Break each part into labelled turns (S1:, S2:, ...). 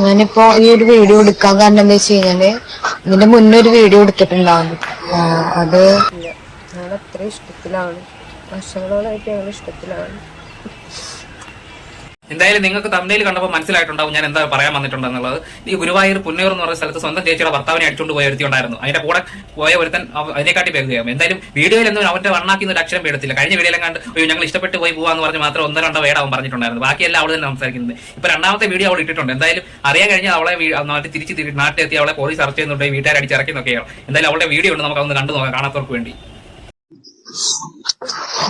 S1: ഞാനിപ്പോ ഈ ഒരു വീഡിയോ എടുക്കാൻ കാരണം എന്താ വെച്ച് കഴിഞ്ഞാൽ ഇതിന്റെ മുന്നേ ഒരു വീഡിയോ എടുത്തിട്ടുണ്ടാവും അത് ഞങ്ങൾ അത്ര ഇഷ്ടത്തിലാണ്. വർഷങ്ങളോളായിട്ട് ഞങ്ങൾ ഇഷ്ടത്തിലാണ്.
S2: എന്തായാലും നിങ്ങൾക്ക് തമിഴിൽ കണ്ടപ്പോൾ മനസ്സിലായിട്ടുണ്ടാവും ഞാൻ എന്താ പറയാൻ വന്നിട്ടുണ്ടെന്നുള്ളത് ഈ ഗുരുവായൂർ പുന്നയൂർ എന്ന് പറയുന്ന സ്ഥലത്ത് സ്വന്തം ചേച്ചിയുടെ ഭർത്താവിനെ അടിച്ചുകൊണ്ട് പോയ ഒരുത്തി ഉണ്ടായിരുന്നു. അതിന്റെ കൂടെ പോയ ഒരുത്തൻ അതിനെക്കാട്ടി വേഗം എന്തായാലും വീഡിയോയിൽ എന്തും അവന്റെ വണ്ണാക്കി ഒരു അക്ഷരം പേടത്തില്ല കഴിഞ്ഞ വീഡിയോയിലും കണ്ട് "അയ്യോ, ഞങ്ങൾ ഇഷ്ടപ്പെട്ട് പോയി പോവാന്ന് പറഞ്ഞ് മാത്രം ഒന്നോ രണ്ടോ വേട അവൻ പറഞ്ഞിട്ടുണ്ടായിരുന്നു. ബാക്കിയെല്ലാം അവൾ തന്നെ സംസാരിക്കുന്നത് ഇപ്പൊ രണ്ടാമത്തെ വീഡിയോ അവൾ ഇട്ടിട്ടുണ്ട്. എന്തായാലും അറിയാൻ കഴിഞ്ഞാൽ അവളെ നാട്ടിൽ തിരിച്ച് നാട്ടിലെത്തി അവളെ പോലീസ് അറസ്റ്റ് ചെയ്യുന്നുണ്ട്. വീട്ടുകാർ അടിച്ചിറക്കുന്നൊക്കെയാണ് എന്തായാലും അവളുടെ വീഡിയോ ഉണ്ട്. നമുക്ക് അതൊന്ന് കണ്ടു നോക്കാം. കാണാത്തവർക്ക് വേണ്ടി.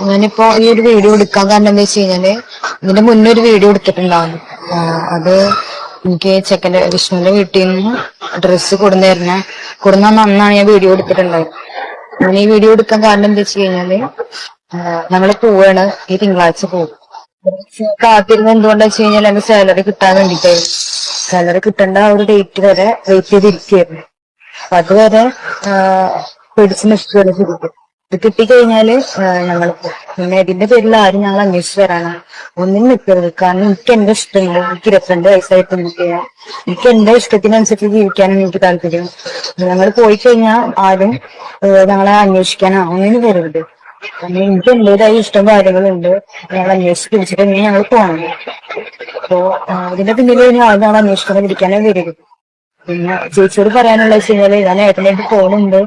S1: ഞാനിപ്പോ ഈ ഒരു വീഡിയോ എടുക്കാൻ കാരണം എന്താ വെച്ച് കഴിഞ്ഞാൽ ഇതിന്റെ മുന്നേ ഒരു വീഡിയോ എടുത്തിട്ടുണ്ടാവും അത് എനിക്ക് ചെക്കന്റെ വിഷ്ണുവിന്റെ വീട്ടിൽ നിന്ന് ഡ്രസ്സ് കൊടുന്നേരുന്ന കൊടുന്ന അന്നാണ് ഞാൻ വീഡിയോ എടുത്തിട്ടുണ്ടായത്. ഞാൻ ഈ വീഡിയോ എടുക്കാൻ കാരണം എന്താ വെച്ച് കഴിഞ്ഞാൽ നമ്മൾ പോവാണ് ഈ തിങ്കളാഴ്ച പോകും. കാത്തിരുന്ന് എന്തുകൊണ്ടാ വെച്ച് കഴിഞ്ഞാൽ എന്റെ സാലറി കിട്ടാൻ വേണ്ടിട്ടായിരുന്നു സാലറി കിട്ടേണ്ട ഒരു ഡേറ്റ് വരെ വെയിറ്റ് ചെയ്തിരിക്കുകയായിരുന്നു. അപ്പൊ അതുവരെ പിടിച്ചു നിൽക്കുകയാണ് ശരിക്കും. ഇത് കിട്ടിക്കഴിഞ്ഞാൽ ഞങ്ങൾ പിന്നെ ഇതിന്റെ പേരിൽ ആരും ഞങ്ങൾ അന്വേഷിച്ച് വരാനാണ് ഒന്നിനും നിൽക്കരുത്. കാരണം എനിക്ക് എന്റെ ഇഷ്ടങ്ങൾ എനിക്ക് ഇരുപത്തിരണ്ട് വയസ്സായിട്ട് എനിക്ക് എനിക്ക് എന്റെ ഇഷ്ടത്തിനനുസരിച്ച് ജീവിക്കാനും എനിക്ക് താല്പര്യം. ഞങ്ങൾ പോയി കഴിഞ്ഞാൽ ആരും ഞങ്ങളെ അന്വേഷിക്കാനോ. ഒന്നിനും വരരുത്. കാരണം എനിക്ക് എന്റേതായ ഇഷ്ടം കാര്യങ്ങളുണ്ട്. ഞങ്ങൾ അന്വേഷിച്ച് വിളിച്ചിട്ട് തന്നെ ഞങ്ങൾ പോകണം അപ്പോ അതിന്റെ പിന്നിൽ ഇനി ഞങ്ങൾ അന്വേഷിക്കാതെ ഇരിക്കാനേ വരരുത്. പിന്നെ ചേച്ചിയോട് പറയാനുള്ള വെച്ച് ഞാൻ ഏട്ടനായിട്ട് പോകുന്നുണ്ട്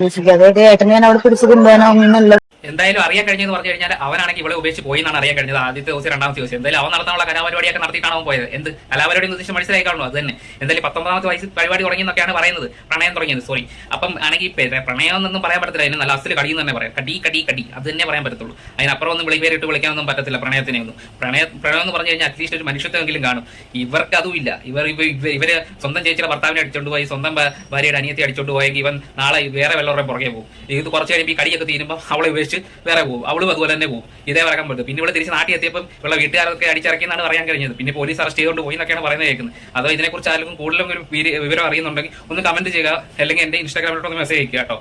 S1: ചേച്ചിക്ക് അതായത് ഏട്ടനെ ഞാൻ അവിടെ പിടിച്ചു കൊണ്ടുപോകാനൊന്നല്ല
S2: എന്തായാലും അറിയാൻ കഴിഞ്ഞെന്ന് പറഞ്ഞു കഴിഞ്ഞാൽ അവനാണെങ്കിൽ ഇവിടെ ഉപേക്ഷിച്ച് പോയി എന്നാണ് അറിയാൻ കഴിഞ്ഞത് ആദ്യത്തെ ദിവസം രണ്ടാമത്തെ ദിവസം. എന്തായാലും അവൻ നടത്താനുള്ള കലാപരിപാടിയൊക്കെ നടത്തിയിട്ടാണ് അവൻ പോയത്. എന്ത്? കലാപരിപാടി എന്ന് ഉദ്ദേശിച്ച് മനസ്സിലായി കാണുന്നു. അത് തന്നെ. എന്തായാലും പത്തൊമ്പതാമത്തെ വയസ്സ് പരിപാടി തുടങ്ങി എന്നൊക്കെയാണ് പറയുന്നത്. പ്രണയം തുടങ്ങിയത്. സോറി അപ്പം ആണെങ്കിൽ പ്രണയം എന്നൊന്നും പറയാൻ പറ്റത്തില്ല. അതിന് നല്ല അസിൽ കടി എന്ന് തന്നെ പറയാം. കടി കടി കടി. അത് തന്നെ പറയാൻ പറ്റത്തുള്ളൂ. അതിനപ്പുറം ഒന്നും വിളി പേരിട്ട് വിളിക്കാനൊന്നും പറ്റത്തില്ല പ്രണയത്തിനെ ഒന്നും. പ്രണയ പ്രണയം എന്ന് പറഞ്ഞു കഴിഞ്ഞാൽ അറ്റ്ലീസ്റ്റ് ഒരു മനുഷ്യത്വമെങ്കിലും കാണും. ഇവർക്ക് അതുമില്ല ഇവർ ഇവർ ഇവ- സ്വന്തം ചേച്ചിയുടെ ഭർത്താവിനെ അടിച്ചോണ്ട് പോയി സ്വന്തം ഭാര്യയുടെ അനിയത്തെ അടിച്ചോണ്ട് പോയെങ്കിൽ ഇവൻ നാളെ വേറെ വല്ലവരുടെ പുറകെ പോകും. ഇത് കുറച്ച് കഴിയുമ്പോൾ ഈ കടിയൊക്കെ തീരുമ്പോൾ അവളെ ഉപേക്ഷിച്ച് വേറെ പോകും അവൾ അതുപോലെ തന്നെ പോകും ഇതേ വരക്കാൻ പറ്റും പിന്നെ ഇവിടെ തിരിച്ച് നാട്ടിൽ എത്തിയപ്പോൾ ഇവിടെ വീട്ടുകാരൊക്കെ അടിച്ചിറക്കിയെന്നാണ് പറയാൻ കഴിഞ്ഞത്. പിന്നെ പോലീസ് അറസ്റ്റ് ചെയ്തുകൊണ്ട് പോയി എന്നൊക്കെയാണ് പറയുന്നത് കേൾക്കുന്നത്. അതോ ഇതിനെക്കുറിച്ച് ആർക്കും കൂടുതലും ഒരു വിവരം അറിയുന്നുണ്ടെങ്കിൽ ഒന്ന് കമന്റ് ചെയ്യുക. അല്ലെങ്കിൽ എന്റെ ഇൻസ്റ്റാഗ്രാമിലോട്ട് ഒന്ന് മെസ്സേജ് അയക്കുക കേട്ടോ.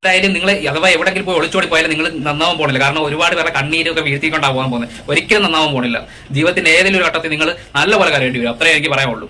S2: എന്തായാലും നിങ്ങൾ അഥവാ എവിടെങ്കിലും പോയി ഒളിച്ചോടി പോയാലും നിങ്ങൾ നന്നാവാൻ പോണില്ല. കാരണം ഒരുപാട് പേരെ കണ്ണീരൊക്കെ വീഴ്ത്തിക്കൊണ്ടാവാൻ പോകുന്നത്. ഒരിക്കലും നന്നാവാൻ പോണില്ല. ജീവിതത്തിന്റെ ഏതെങ്കിലും ഒരു ഘട്ടത്തിൽ നിങ്ങൾ നല്ലപോലെ കരയേണ്ടി വരും. അത്രേ എനിക്ക് പറയാനുള്ളൂ.